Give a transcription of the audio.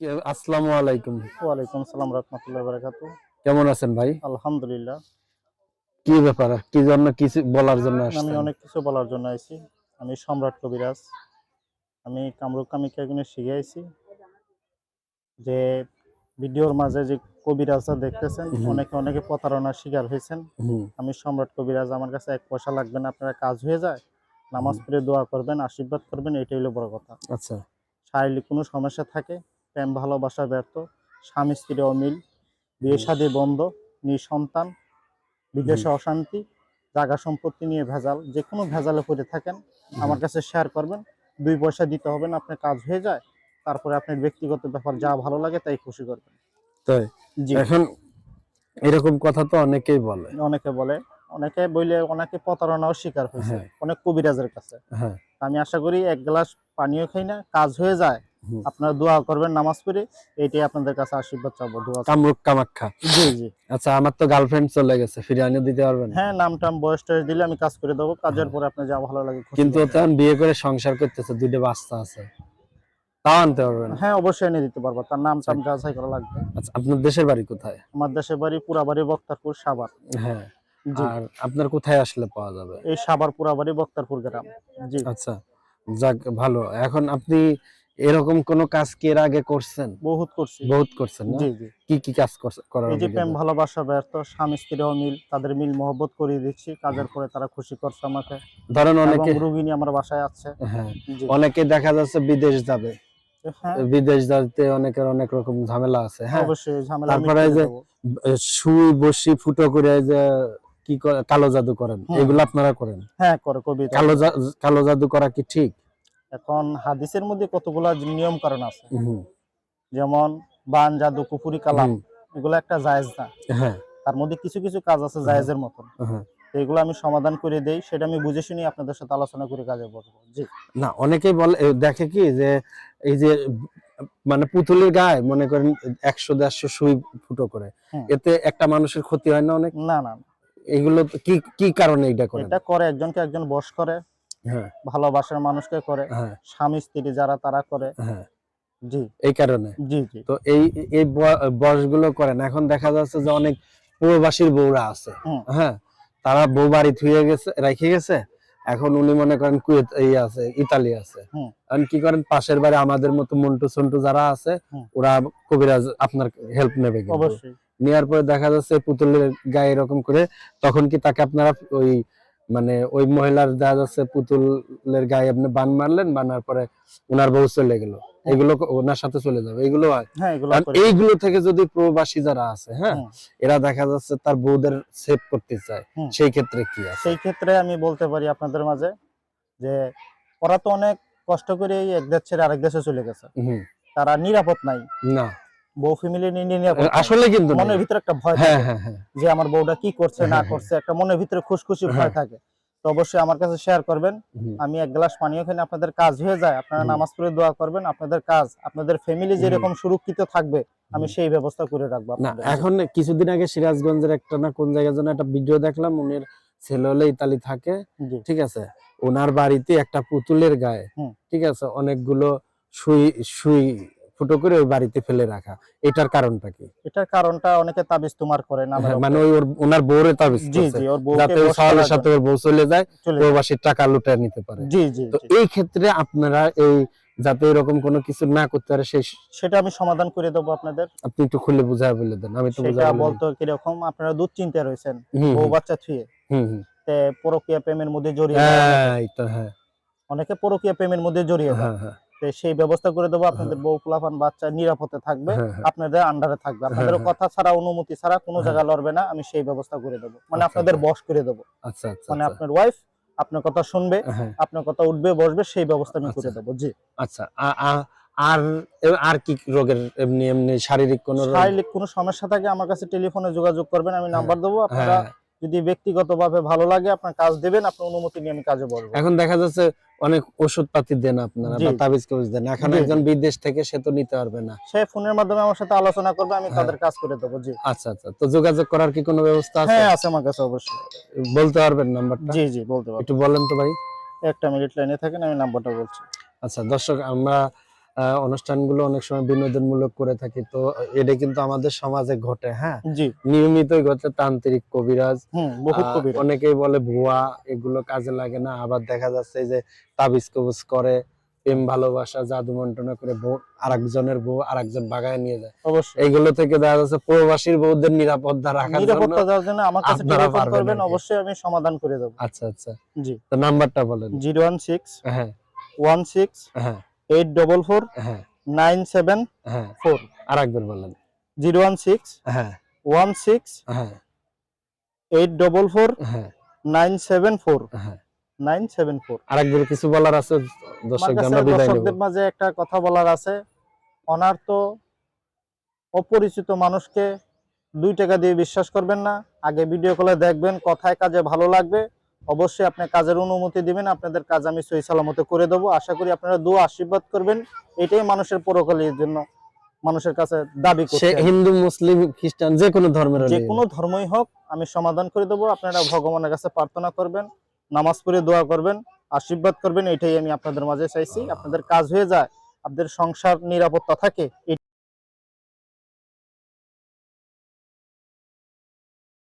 আসসালামু আলাইকুম। ওয়ালাইকুম সালাম রহমতুল্লাহ বারাকাতু কেমন আছেন ভাই? আলহামদুলিল্লাহ। কি ব্যাপার? কি জন্য কিছু বলার জন্য আমি অনেক কিছু বলার জন্য আইছি। আমি সম্রাট কবিরাজ। আমি কামরূপ কামিকা এখানে শিখে আইছি। যে ভিডিওর মাঝে যে কবিরাজরা দেখতেছেন অনেকে অনেকে প্রতারণার শিকার হয়েছেন। আমি সম্রাট কবিরাজ আমার কাছে এক পয়সা লাগবে না আপনারা কাজ হয়ে যায় নামাজ পড়ে দোয়া করবেন আশীর্বাদ করবেন এটাই হলো বড় কথা। আচ্ছা। শারীরিক কোনো সমস্যা থাকে প্রেম ভালোবাসা ব্যর্থ স্বামী স্ত্রী অমিল বিয়ে শাদী বন্ধ নিঃসন্তান বিদেশে অশান্তি জায়গা সম্পত্তি নিয়ে ভেজাল যে কোনো ভেজালে পড়ে থাকেন আমার কাছে শেয়ার করবেন। দুই পয়সা দিতে হবে না আপনার কাজ হয়ে যায় তারপরে আপনার ব্যক্তিগত ব্যাপার যা ভালো লাগে তাই খুশি করবেন। তাই? এখন এরকম কথা তো অনেকেই বলে। অনেকে বলে অনেকে বইলে অনেকে প্রতারণাও শিকার হয়েছে হ্যাঁ। অনেক কবিরাজের কাছে। হ্যাঁ। আমি আশা করি এক গ্লাস পানিও খাই না কাজ হয়ে যায়। আপনারা দোয়া করবেন নামাজ পড়ে এইটাই আপনাদের কাছে আশীর্বাদ চাবো দোয়া চাবো। কামরূপ কামাখ্যা। জি জি। আচ্ছা আমার তো গার্লফ্রেন্ড চলে গেছে ফিরে আনিয়ে দিতে পারবেন হ্যাঁ নাম টাম বয়স টয়স দিলে আমি কাজ করে দেবো কাজের পরে আপনার যা ভালো লাগে কিন্তু ও তো এখন বিয়ে করে সংসার করতেছে দুইটা বাচ্চা আছে। তাও আনতে পারবেন হ্যাঁ অবশ্যই এনে দিতে পারব তার নাম টাম যাচাই করা লাগবে। আচ্ছা আপনার দেশের বাড়ি কোথায়? আমার দেশের বাড়ি পুরাবাড়ি বক্তারপুর সাভার। হ্যাঁ জি। আর আপনার কোথায় আসলে পাওয়া যাবে? এই সাভার পুরাবাড়ি বক্তারপুর গ্রাম। জি। আচ্ছা যাক ভালো। এখন আপনি এরকম কোন কাজ কি এর আগে করছেন? বহুত করছি। বহুত করছেন জি জি। কি কি কাজ করার এই যে প্রেম? ভালোবাসা ব্যর্থ স্বামী স্ত্রীও মিল তাদের মিল মহব্বত করিয়ে দিচ্ছি কাজের পরে তারা খুশি করছে আমাকে। ধরেন অনেকে রুগিনী আমার বাসায় আছে। হ্যাঁ। অনেকে দেখা যাচ্ছে বিদেশ যাবে। হ্যাঁ। বিদেশ যাতে অনেকের অনেক রকম ঝামেলা আছে হ্যাঁ? অবশ্যই ঝামেলা তারপরে যে। সুই বসি ফুটো করে যে কি কালো জাদু করেন। এগুলো আপনারা করেন? হ্যাঁ করে কবিতা। কালো কালো জাদু করা কি ঠিক? এখন হাদিসের মধ্যে কতগুলা নিয়ম কারণ আছে? যেমন বান জাদু কুপুরি কালাম এগুলো একটা জায়েজ না। হ্যাঁ। তার মধ্যে কিছু কিছু কাজ আছে জায়েজের মতন। হ্যাঁ। এগুলো আমি সমাধান করে দেই সেটা আমি বুঝে শুনি আপনাদের সাথে আলোচনা করে কাজে বসবো। জি। না অনেকেই বলে দেখে কি যে এই যে মানে পুতুলের গায়ে মনে করেন একশো দেড়শো সুই ফুটো করে। এতে একটা মানুষের ক্ষতি হয় না অনেক? না না। এগুলো কি কি কারণে এটা করে এটা করে একজনকে একজন বস করে হ্যাঁ ভালোবাসার মানুষকে করে হ্যাঁ। স্বামী স্ত্রী যারা তারা করে। হ্যাঁ। জি। এই কারণে? জি জি। তো এই এই বয়সগুলো করেন। এখন দেখা যাচ্ছে যে অনেক প্রবাসীর বউরা আছে। হ্যাঁ? তারা বউ বাড়ি থুয়ে গেছে রেখে গেছে। এখন উনি মনে করেন কুয়েত এই আছে ইতালি আছে। এখন কি করেন? পাশের বাড়ি আমাদের মতো মন্টু সন্টু যারা আছে ওরা কবিরাজ আপনার হেল্প নেবে অবশ্যই। নেওয়ার পরে দেখা যাচ্ছে পুতুলের গায়ে এরকম করে তখন কি তাকে আপনারা ওই মানে ওই মহিলার দেখা যাচ্ছে পুতুলের গায়ে আপনি বান মারলেন বানার পরে ওনার বউ চলে গেল। এগুলো ওনার সাথে চলে যাবে এগুলো হয়। হ্যাঁ। এইগুলো থেকে যদি প্রবাসী যারা আছে হ্যাঁ এরা দেখা যাচ্ছে তার বউদের সেভ করতে চায়। সেই ক্ষেত্রে কি আছে? সেই ক্ষেত্রে আমি বলতে পারি আপনাদের মাঝে যে ওরা তো অনেক কষ্ট করে এক দেশ ছেড়ে আরেক দেশে চলে গেছে। তারা নিরাপদ নাই। না। বউ ফ্যামিলি নিয়ে নাই। আসলে কিন্তু মনের ভিতরে একটা ভয় হ্যাঁ থাকে। হ্যাঁ হ্যাঁ যে আমার বউটা কি করছে না হ্যাঁ, হ্যাঁ। করছে একটা মনের ভিতরে খুশখুশি ভয় হ্যাঁ। থাকে। তো অবশ্যই আমার কাছে শেয়ার করবেন। আমি এক গ্লাস পানিও খাই আপনাদের কাজ হয়ে যায় আপনারা নামাজ পড়ে দোয়া করবেন আপনাদের কাজ আপনাদের ফ্যামিলি যেরকম সুরক্ষিত থাকবে আমি সেই ব্যবস্থা করে রাখব না এখন কিছুদিন আগে সিরাজগঞ্জের একটা না কোন জায়গায় যেন একটা ভিডিও দেখলাম উনির ছেলে হলে ইতালি থাকে। ঠিক আছে? ওনার বাড়িতে একটা পুতুলের গায়ে। ঠিক আছে? অনেকগুলো সুই সুই ফুটো করে ওই বাড়িতে ফেলে রাখা। এটার কারণটা কি? এটার কারণটা অনেকে তাবিজ তোমার করে না হ্যাঁ, মানে ওই ওনার বউরে তাবিজ জি জি ওর বউকে যাতে করার সাথে ওর বউ চলে যায়। প্রবাসীর টাকা লুটে নিতে পারে। জি জি তো এই ক্ষেত্রে আপনারা এই যাতে এরকম কোনো কিছু না করতে পারে সেই সেটা আমি সমাধান করে দেবো আপনাদের। আপনি একটু খুলে বুঝায় বলে দেন আমি তো বলতো কীরকম আপনারা দুধ চিন্তা রয়েছেন বউ বাচ্চা থুয়ে। হুম হুম। তে পরকীয়া প্রেমের মধ্যে জড়িয়ে অনেকে। হ্যাঁ তো হ্যাঁ। অনেকে পরকীয়া প্রেমের মধ্যে জড়িয়ে হ্যাঁ হ্যাঁ। সেই ব্যবস্থা করে দেবো আপনাদের বউ পোলাপান বাচ্চা নিরাপদে থাকবে হ্যাঁ, হ্যাঁ। আপনাদের আন্ডারে থাকবে আপনাদের হ্যাঁ। কথা ছাড়া অনুমতি ছাড়া কোনো হ্যাঁ। জায়গায় লড়বে না আমি সেই ব্যবস্থা করে দেবো মানে আচ্ছা, আপনাদের আচ্ছা। বস করে দেবো আচ্ছা আচ্ছা মানে আচ্ছা। আপনার ওয়াইফ আপনার কথা শুনবে হ্যাঁ আপনার কথা উঠবে বসবে সেই ব্যবস্থা আমি করে আচ্ছা। দেবো জি আচ্ছা আর আর কি রোগের এমনি এমনি শারীরিক কোন শারীরিক কোনো সমস্যা থাকে আমার কাছে টেলিফোনে যোগাযোগ করবেন আমি নাম্বার দেবো আপনারা হ্যাঁ যদি ব্যক্তিগতভাবে ভালো লাগে আপনার কাজ দেবেন আপনার অনুমতি নিয়ে আমি কাজে বলব এখন দেখা যাচ্ছে অনেক ওষুধ পাতি দেন আপনারা বা তাবিজ কবিজ দেন। এখন একজন বিদেশ থেকে সে তো নিতে পারবে না। সে ফোনের মাধ্যমে আমার সাথে আলোচনা করবে আমি হ্যাঁ। তাদের কাজ করে দেবো জি। আচ্ছা আচ্ছা। তো যোগাযোগ করার কি কোনো ব্যবস্থা আছে? হ্যাঁ আছে আমার কাছে অবশ্যই। বলতে পারবেন নাম্বারটা? জি জি বলতে পারব। একটু বলেন তো ভাই। একটা মিনিট লাইনে থাকেন আমি নাম্বারটা বলছি। আচ্ছা দর্শক আমরা অনুষ্ঠানগুলো অনেক সময় বিনোদনমূলক করে থাকি। তো এটা কিন্তু আমাদের সমাজে ঘটে হ্যাঁ? জি। নিয়মিতই ঘটে তান্ত্রিক কবিরাজ। অনেকেই বলে ভুয়া এগুলো কাজে লাগে না। আবার দেখা যাচ্ছে যে তাবিজ কবুজ করে প্রেম ভালোবাসা জাদু মন্টনা করে বউ আরেকজনের বউ আরেকজন বাগায় নিয়ে যায়। অবশ্যই। এইগুলো থেকে দেখা যাচ্ছে প্রবাসীর বউদের নিরাপত্তা রাখার জন্য নিরাপত্তা দেওয়ার জন্য আমার কাছে টেলিফোন করবেন অবশ্যই আমি সমাধান করে দেবো। আচ্ছা আচ্ছা। জি। তো নাম্বারটা বলেন। জিরো ওয়ান সিক্স হ্যাঁ। ওয়ান সিক্স হ্যাঁ। এইট ডবল ফোর হ্যাঁ। নাইন সেভেন হ্যাঁ ফোর আরেকবার বলেন জিরো ওয়ান সিক্স হ্যাঁ। ওয়ান সিক্স হ্যাঁ। এইট ডবল ফোর হ্যাঁ। নাইন সেভেন ফোর হ্যাঁ। Nine seven four. আরেকবার কিছু বলার আছে দর্শকদের মাঝে একটা কথা বলার আছে। অনার তো অপরিচিত মানুষকে দুই টাকা দিয়ে বিশ্বাস করবেন না। আগে ভিডিও কলে দেখবেন কথায় কাজে ভালো লাগবে। অবশ্যই আপনি কাজের অনুমতি দিবেন আপনাদের কাজ আমি সহি সালামতে করে দেবো। আশা করি আপনারা দু আশীর্বাদ করবেন এটাই মানুষের পরকালের জন্য মানুষের কাছে দাবি করছে হিন্দু মুসলিম খ্রিস্টান যে কোনো ধর্মের যে কোনো ধর্মই হোক আমি সমাধান করে দেবো। আপনারা ভগবানের কাছে প্রার্থনা করবেন নামাজ পড়ে দোয়া করবেন আশীর্বাদ করবেন এটাই আমি আপনাদের মাঝে চাইছি। আপনাদের কাজ হয়ে যায় আপনাদের সংসার নিরাপত্তা থাকে